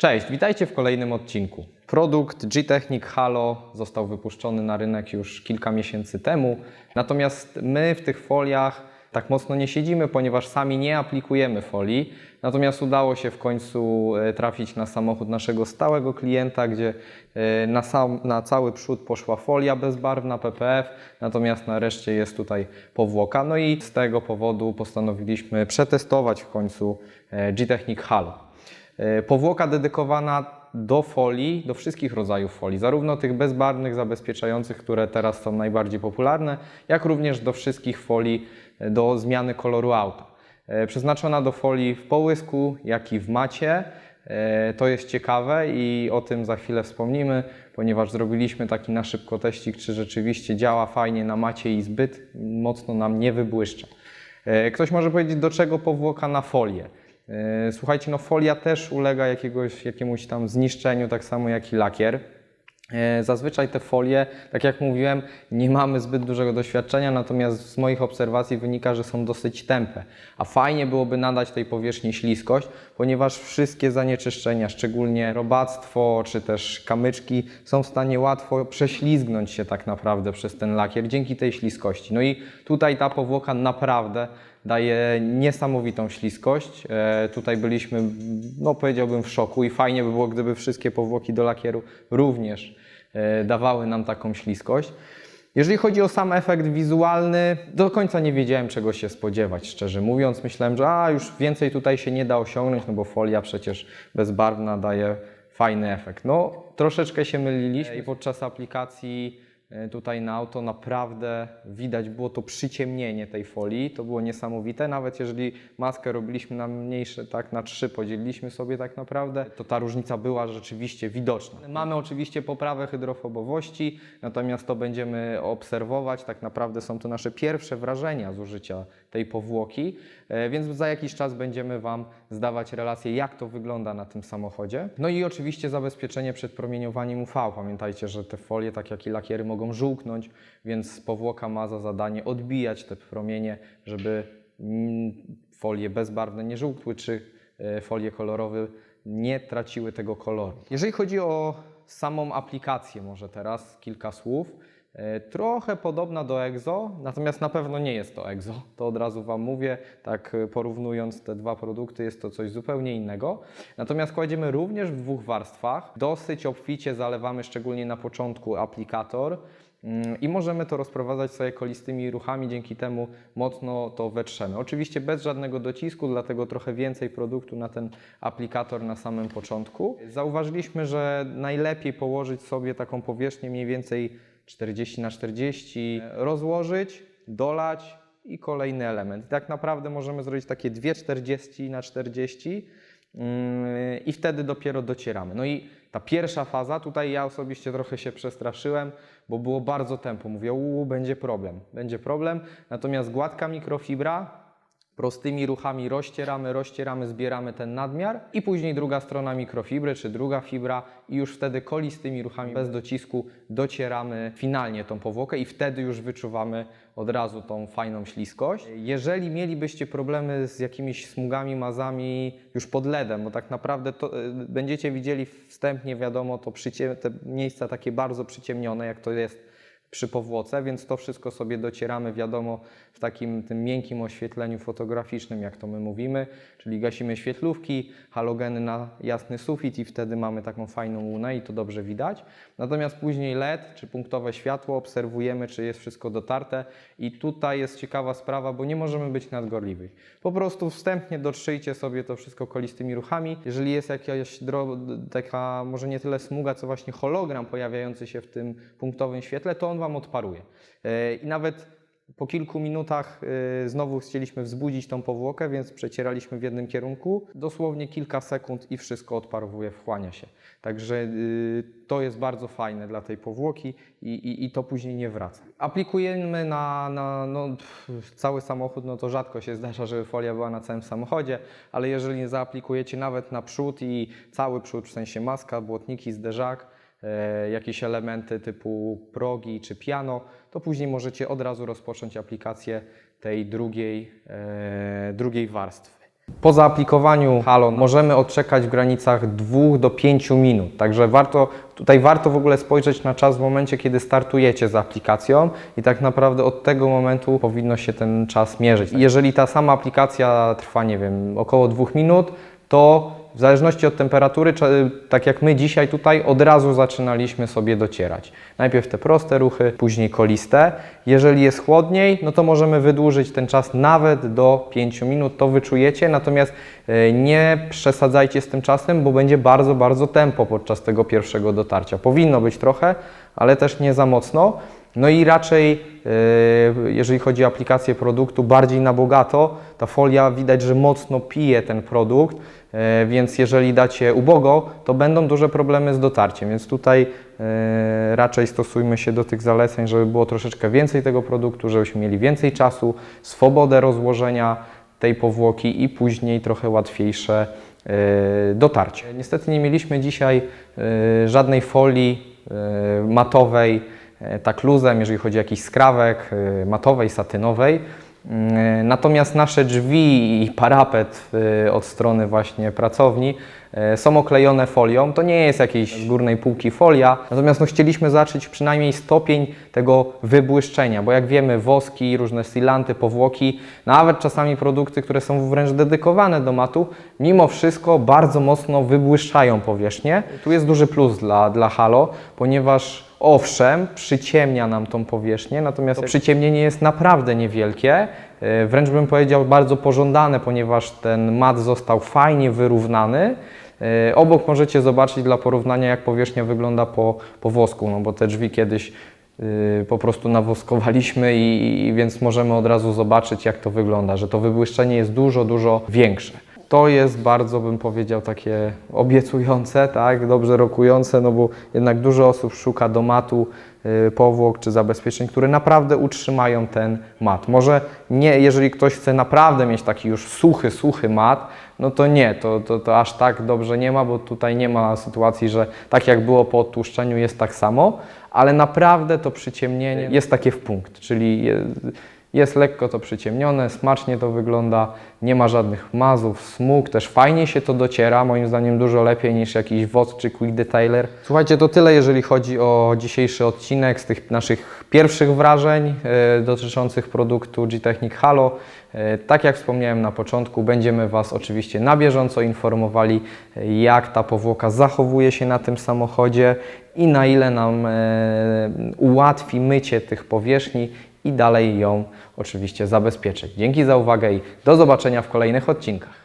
Cześć, witajcie w kolejnym odcinku. Produkt G-Technic Halo został wypuszczony na rynek już kilka miesięcy temu, natomiast my w tych foliach tak mocno nie siedzimy, ponieważ sami nie aplikujemy folii. Natomiast udało się w końcu e, trafić na samochód naszego stałego klienta, gdzie e, na, sam, na cały przód poszła folia bezbarwna PPF, natomiast na reszcie jest tutaj powłoka. No i z tego powodu postanowiliśmy przetestować w końcu e, G-Technic Halo. E, Powłoka dedykowana do folii, do wszystkich rodzajów folii, zarówno tych bezbarwnych, zabezpieczających, które teraz są najbardziej popularne, jak również do wszystkich folii e, do zmiany koloru auta. E, Przeznaczona do folii w połysku, jak i w macie. To jest ciekawe i o tym za chwilę wspomnimy, ponieważ zrobiliśmy taki na szybko teścik, czy rzeczywiście działa fajnie na macie i zbyt mocno nam nie wybłyszcza. Ktoś może powiedzieć, do czego powłoka na folię? E, Słuchajcie, no folia też ulega jakiegoś, jakiemuś tam zniszczeniu, tak samo jak i lakier. E, Zazwyczaj te folie, tak jak mówiłem, nie mamy zbyt dużego doświadczenia, natomiast z moich obserwacji wynika, że są dosyć tępe. A fajnie byłoby nadać tej powierzchni śliskość, ponieważ wszystkie zanieczyszczenia, szczególnie robactwo czy też kamyczki, są w stanie łatwo prześlizgnąć się tak naprawdę przez ten lakier dzięki tej śliskości. No i tutaj ta powłoka naprawdę daje niesamowitą śliskość. E, tutaj byliśmy, no powiedziałbym, w szoku i fajnie by było, gdyby wszystkie powłoki do lakieru również e, dawały nam taką śliskość. Jeżeli chodzi o sam efekt wizualny, do końca nie wiedziałem czego się spodziewać, szczerze mówiąc. Myślałem, że a, już więcej tutaj się nie da osiągnąć, no bo folia przecież bezbarwna daje fajny efekt. No, troszeczkę się myliliśmy i podczas aplikacji tutaj na auto naprawdę widać było to przyciemnienie tej folii, to było niesamowite, nawet jeżeli maskę robiliśmy na mniejsze, tak na trzy podzieliliśmy sobie tak naprawdę, to ta różnica była rzeczywiście widoczna. Mamy oczywiście poprawę hydrofobowości, natomiast to będziemy obserwować, tak naprawdę są to nasze pierwsze wrażenia z użycia tej powłoki, e, więc za jakiś czas będziemy Wam zdawać relacje, jak to wygląda na tym samochodzie. No i oczywiście zabezpieczenie przed promieniowaniem UV. Pamiętajcie, że te folie, tak jak i lakiery, mogą żółknąć, więc powłoka ma za zadanie odbijać te promienie, żeby folie bezbarwne nie żółkły, czy e, folie kolorowe nie traciły tego koloru. Jeżeli chodzi o samą aplikację, może teraz kilka słów. E, Trochę podobna do EXO, natomiast na pewno nie jest to EXO. To od razu Wam mówię, tak e, porównując te dwa produkty, jest to coś zupełnie innego. Natomiast kładziemy również w dwóch warstwach. Dosyć obficie zalewamy, szczególnie na początku, aplikator. Mm, I możemy to rozprowadzać sobie kolistymi ruchami, dzięki temu mocno to wetrzemy. Oczywiście bez żadnego docisku, dlatego trochę więcej produktu na ten aplikator na samym początku. Zauważyliśmy, że najlepiej położyć sobie taką powierzchnię mniej więcej 40 na 40, rozłożyć, dolać i kolejny element. Tak naprawdę możemy zrobić takie dwie 40 na 40 mm, i wtedy dopiero docieramy. No i ta pierwsza faza, tutaj ja osobiście trochę się przestraszyłem, bo było bardzo tempo. Mówię, uuu, będzie problem, będzie problem. Natomiast gładka mikrofibra, prostymi ruchami rozcieramy, rozcieramy, zbieramy ten nadmiar i później druga strona mikrofibry, czy druga fibra i już wtedy kolistymi ruchami bez docisku docieramy finalnie tą powłokę i wtedy już wyczuwamy od razu tą fajną śliskość. Jeżeli mielibyście problemy z jakimiś smugami, mazami już pod LEDem, bo tak naprawdę to, y, będziecie widzieli wstępnie, wiadomo, to te miejsca takie bardzo przyciemnione, jak to jest przy powłoce, więc to wszystko sobie docieramy, wiadomo, w takim tym miękkim oświetleniu fotograficznym, jak to my mówimy, czyli gasimy świetlówki, halogeny na jasny sufit i wtedy mamy taką fajną łunę i to dobrze widać. Natomiast później LED czy punktowe światło obserwujemy, czy jest wszystko dotarte i tutaj jest ciekawa sprawa, bo nie możemy być nadgorliwi. Po prostu wstępnie dotrzyjcie sobie to wszystko kolistymi ruchami. Jeżeli jest jakaś taka, może nie tyle smuga, co właśnie hologram pojawiający się w tym punktowym świetle, to on Wam odparuje. E, I nawet po kilku minutach y, znowu chcieliśmy wzbudzić tą powłokę, więc przecieraliśmy w jednym kierunku. Dosłownie kilka sekund i wszystko odparowuje, wchłania się. Także y, to jest bardzo fajne dla tej powłoki i, i, i to później nie wraca. Aplikujemy na, na no, pff, cały samochód, no to rzadko się zdarza, żeby folia była na całym samochodzie, ale jeżeli nie zaaplikujecie nawet na przód i cały przód, w sensie maska, błotniki, zderzak, e, jakieś elementy typu progi czy piano, to później możecie od razu rozpocząć aplikację tej drugiej, e, drugiej warstwy. Po zaaplikowaniu Halo możemy odczekać w granicach 2 do 5 minut, także warto, tutaj warto w ogóle spojrzeć na czas w momencie, kiedy startujecie z aplikacją i tak naprawdę od tego momentu powinno się ten czas mierzyć. Jeżeli ta sama aplikacja trwa, nie wiem, około 2 minut, to w zależności od temperatury, tak jak my dzisiaj tutaj, od razu zaczynaliśmy sobie docierać. Najpierw te proste ruchy, później koliste. Jeżeli jest chłodniej, no to możemy wydłużyć ten czas nawet do 5 minut, to wyczujecie, natomiast e, nie przesadzajcie z tym czasem, bo będzie bardzo, bardzo tempo podczas tego pierwszego dotarcia. Powinno być trochę, ale też nie za mocno. No i raczej, e, jeżeli chodzi o aplikację produktu, bardziej na bogato, ta folia widać, że mocno pije ten produkt, e, więc jeżeli dacie ubogo, to będą duże problemy z dotarciem, więc tutaj e, raczej stosujmy się do tych zaleceń, żeby było troszeczkę więcej tego produktu, żebyśmy mieli więcej czasu, swobodę rozłożenia tej powłoki i później trochę łatwiejsze dotarcie. Niestety nie mieliśmy dzisiaj żadnej folii matowej, tak luzem, jeżeli chodzi o jakiś skrawek, e, matowej, satynowej. Mm, Natomiast nasze drzwi i parapet e, od strony właśnie pracowni e, są oklejone folią. To nie jest jakiejś górnej półki folia, natomiast no, chcieliśmy zacząć przynajmniej stopień tego wybłyszczenia, bo jak wiemy woski, różne silanty, powłoki, nawet czasami produkty, które są wręcz dedykowane do matu, mimo wszystko bardzo mocno wybłyszczają powierzchnię. Tu jest duży plus dla, dla Halo, ponieważ Owszem, przyciemnia nam tą powierzchnię, natomiast to przyciemnienie jest naprawdę niewielkie, e, wręcz bym powiedział bardzo pożądane, ponieważ ten mat został fajnie wyrównany. E, Obok możecie zobaczyć dla porównania, jak powierzchnia wygląda po, po wosku, no bo te drzwi kiedyś y, po prostu nawoskowaliśmy i, i więc możemy od razu zobaczyć, jak to wygląda, że to wybłyszczenie jest dużo, dużo większe. To jest bardzo, bym powiedział, takie obiecujące, tak, dobrze rokujące, no bo jednak dużo osób szuka do matu y, powłok czy zabezpieczeń, które naprawdę utrzymają ten mat. Może nie, jeżeli ktoś chce naprawdę mieć taki już suchy, suchy mat, no to nie, to, to, to aż tak dobrze nie ma, bo tutaj nie ma sytuacji, że tak jak było po odtłuszczeniu jest tak samo, ale naprawdę to przyciemnienie jest takie w punkt, czyli jest lekko to przyciemnione, smacznie to wygląda, nie ma żadnych mazów, smug, też fajnie się to dociera, moim zdaniem dużo lepiej niż jakiś WOT czy Quick Detailer. Słuchajcie, to tyle jeżeli chodzi o dzisiejszy odcinek z tych naszych pierwszych wrażeń e, dotyczących produktu G-Technic Halo. E, tak jak wspomniałem na początku, będziemy Was oczywiście na bieżąco informowali, e, jak ta powłoka zachowuje się na tym samochodzie i na ile nam ułatwi mycie tych powierzchni i dalej ją oczywiście zabezpieczyć. Dzięki za uwagę i do zobaczenia w kolejnych odcinkach.